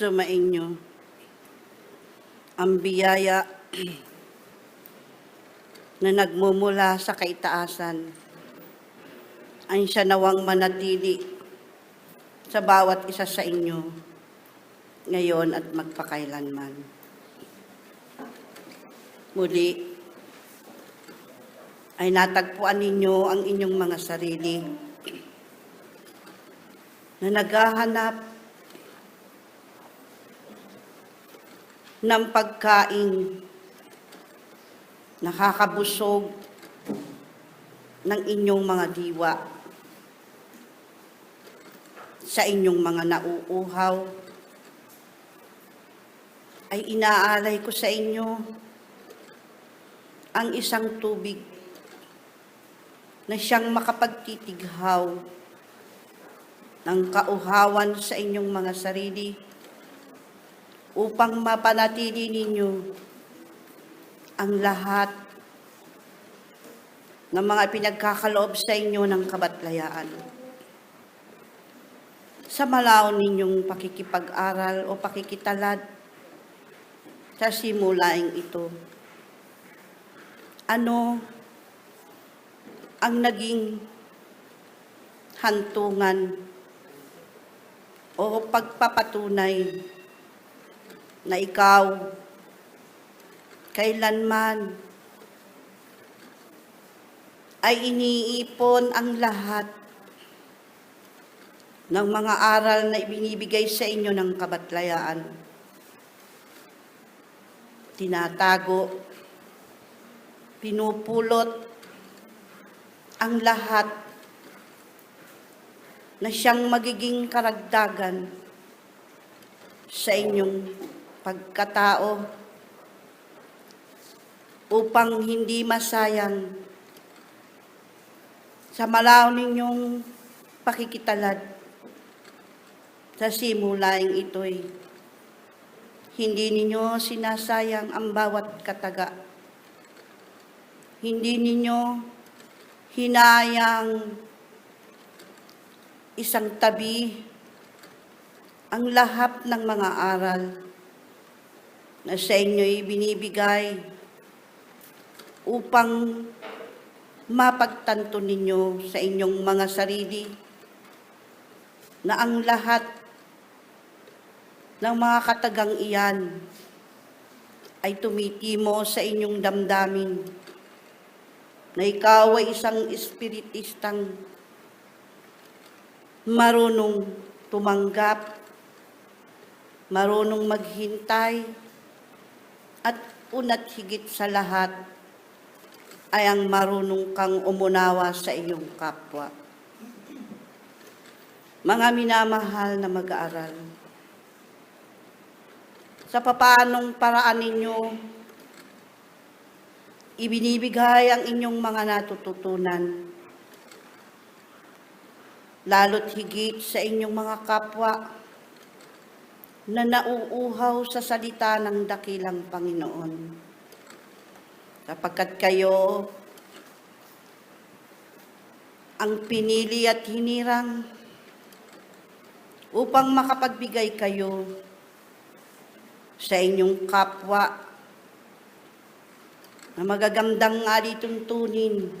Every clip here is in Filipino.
sumainyo ang biyaya na nagmumula sa kaitaasan ang siya nawang manatili sa bawat isa sa inyo ngayon at magpakailanman. Muli, ay natagpuan ninyo ang inyong mga sarili na naghahanap ng pagkain. Nakakabusog ng inyong mga diwa. Sa inyong mga nauuhaw. Ay inaalay ko sa inyo ang isang tubig na siyang makapagtitighaw ng kauhawan sa inyong mga sarili upang mapanatili ninyo ang lahat ng mga pinagkakaloob sa inyo ng kabatlayaan. Sa malaon ninyong pakikipag-aral o pakikitalad sa simulaing ito, ano ang naging hantungan o pagpapatunay na ikaw kailanman ay iniipon ang lahat ng mga aral na ibinibigay sa inyo ng kabatlayaan. Tinatago, pinupulot ang lahat na siyang magiging karagdagan sa inyong pagkatao upang hindi masayang sa malaw ninyong pakikitalad sa simulaing ito'y hindi ninyo sinasayang ang bawat kataga. Hindi ninyo hinayang isang tabi ang lahat ng mga aral na sa inyo'y binibigay upang mapagtanto ninyo sa inyong mga sarili na ang lahat ng mga katagang iyan ay tumitimo sa inyong damdamin na ikaw ay isang espiritistang marunong tumanggap, marunong maghintay, at unat higit sa lahat ay ang marunong kang umunawa sa iyong kapwa. Mga minamahal na mag-aaral, sa papaanong paraan ninyo ibinibigay ang inyong mga natututunan, lalo't higit sa inyong mga kapwa na nauuhaw sa salita ng dakilang Panginoon. Sapagkat kayo ang pinili at hinirang upang makapagbigay kayo sa inyong kapwa na magagandang alituntunin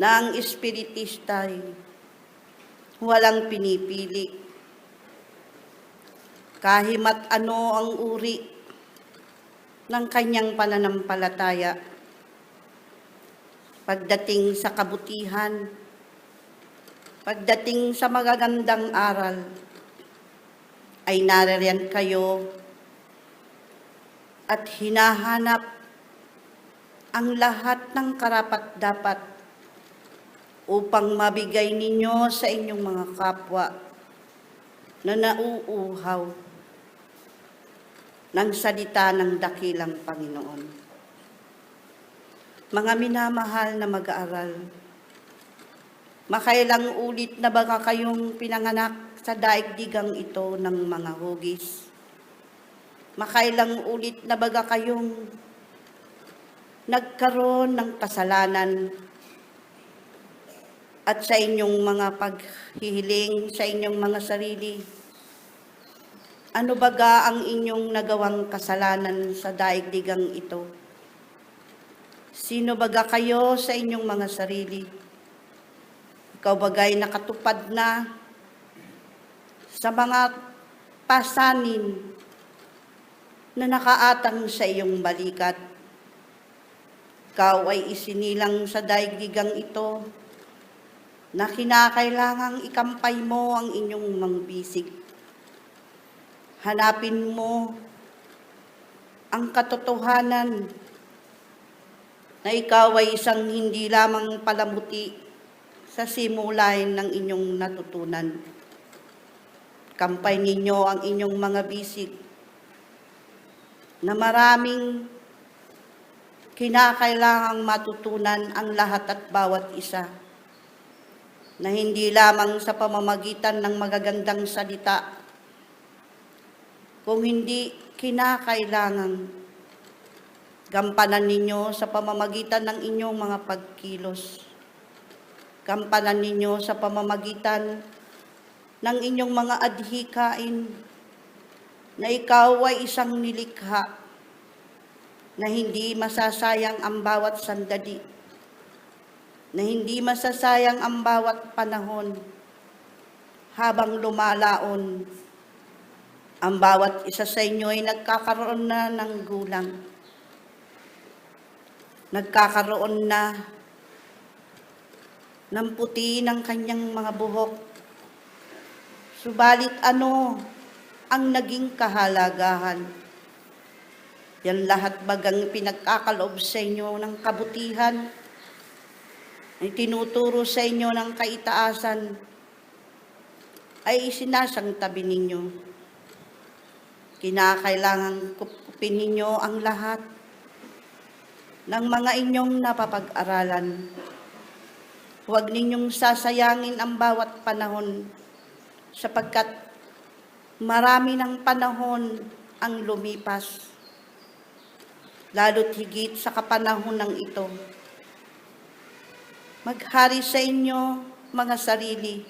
na ang espiritista ay walang pinipili. Kahimat ano ang uri ng kanyang pananampalataya. Pagdating sa kabutihan, pagdating sa magagandang aral, ay naririyan kayo at hinahanap ang lahat ng karapat-dapat upang mabigay ninyo sa inyong mga kapwa na nauuhaw ng salita ng dakilang Panginoon. Mga minamahal na mag-aaral, makailang ulit na ba kayong pinanganak sa daigdigang ito ng mga hugis? Makailang ulit na ba kayong nagkaroon ng kasalanan at sa inyong mga paghihiling sa inyong mga sarili Ano baga ang inyong nagawang kasalanan sa daigdigang ito? Sino baga kayo sa inyong mga sarili? Ikaw bagay nakatupad na sa mga pasanin na nakaatang sa iyong balikat. Ikaw ay isinilang sa daigdigang ito na kinakailangang ikampay mo ang inyong mangbisig. Hanapin mo ang katotohanan na ikaw ay isang hindi lamang palamuti sa simulain ng inyong natutunan. Kampay ninyo ang inyong mga bisig na maraming kinakailangang matutunan ang lahat at bawat isa na hindi lamang sa pamamagitan ng magagandang salita, kung hindi kinakailangang gampanan ninyo sa pamamagitan ng inyong mga pagkilos, gampanan ninyo sa pamamagitan ng inyong mga adhikain na ikaw ay isang nilikha na hindi masasayang ang bawat sandali, na hindi masasayang ang bawat panahon habang lumalaon. Ang bawat isa sa inyo ay nagkakaroon na ng gulang. Nagkakaroon na ng puti ng kanyang mga buhok. Subalit ano ang naging kahalagahan? Yan lahat bagang pinagkakaloob sa inyo ng kabutihan, ay tinuturo sa inyo ng kaitaasan, ay isinasang tabi ninyo. Kinakailangan kupin ninyo ang lahat ng mga inyong napapag-aralan. Huwag ninyong sasayangin ang bawat panahon sapagkat marami ng panahon ang lumipas lalo't higit sa kapanahon ng ito. Maghari sa inyo, mga sarili,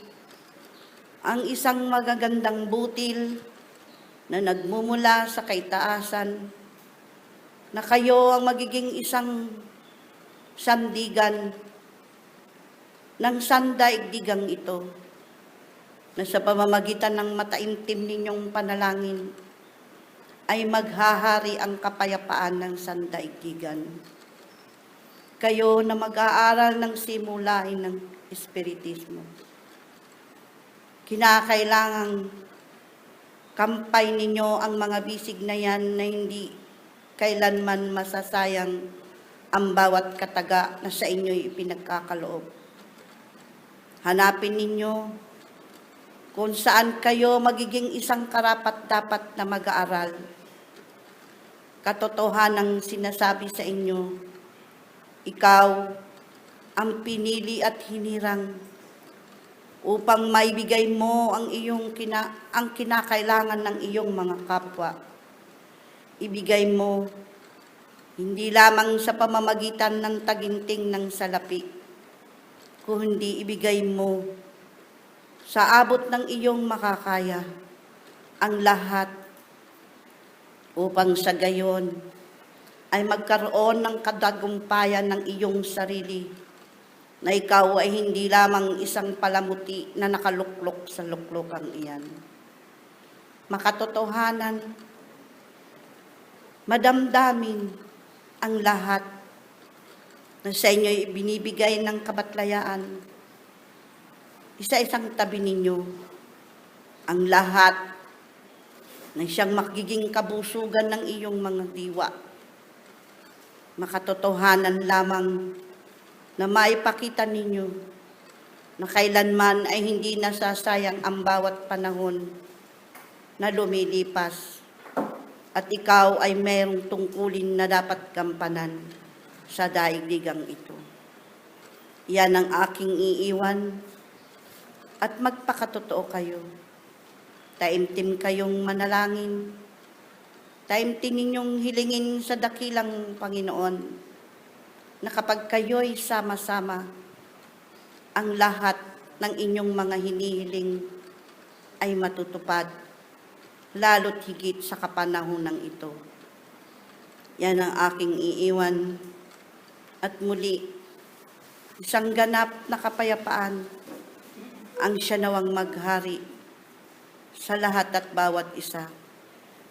ang isang magagandang butil na nagmumula sa kaitaasan, na kayo ang magiging isang sandigan ng sandaigdigang ito, na sa pamamagitan ng mataimtim ninyong panalangin, ay maghahari ang kapayapaan ng sandaigdigan. Kayo na mag-aaral ng simulain ng Espiritismo. Kinakailangang kampay ninyo ang mga bisig na yan na hindi kailanman masasayang ang bawat kataga na sa inyo'y ipinagkakaloob. Hanapin ninyo kung saan kayo magiging isang karapat-dapat na mag-aaral katotohanang sinasabi sa inyo, ikaw ang pinili at hinirang upang maibigay mo ang iyong kina, ang kinakailangan ng iyong mga kapwa. Ibigay mo hindi lamang sa pamamagitan ng taginting ng salapi, kundi ibigay mo sa abot ng iyong makakaya ang lahat upang sa gayon ay magkaroon ng kadagumpayan ng iyong sarili na ikaw ay hindi lamang isang palamuti na nakaluklok sa luklokang iyan. Makatotohanan, madamdamin ang lahat na sa inyo binibigay ng kabatlayaan. Isa-isang tabi ninyo ang lahat na siyang magiging kabusugan ng iyong mga diwa. Makatotohanan lamang na maipakita ninyo na kailanman ay hindi nasasayang ang bawat panahon na lumilipas at ikaw ay mayroong tungkulin na dapat gampanan sa daigdigang ito. Yan ang aking iiwan at magpakatotoo kayo Taimtim kayong manalangin. Taimtim ninyong hilingin sa dakilang Panginoon na kapag kayo'y sama-sama, ang lahat ng inyong mga hinihiling ay matutupad lalo't higit sa kapanahonang ito. Yan ang aking iiwan at muli, isang ganap na kapayapaan ang siya nawang maghari sa lahat at bawat isa,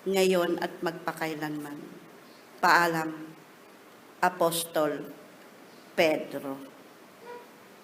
ngayon at magpakailanman. Paalam, apóstol Pedro.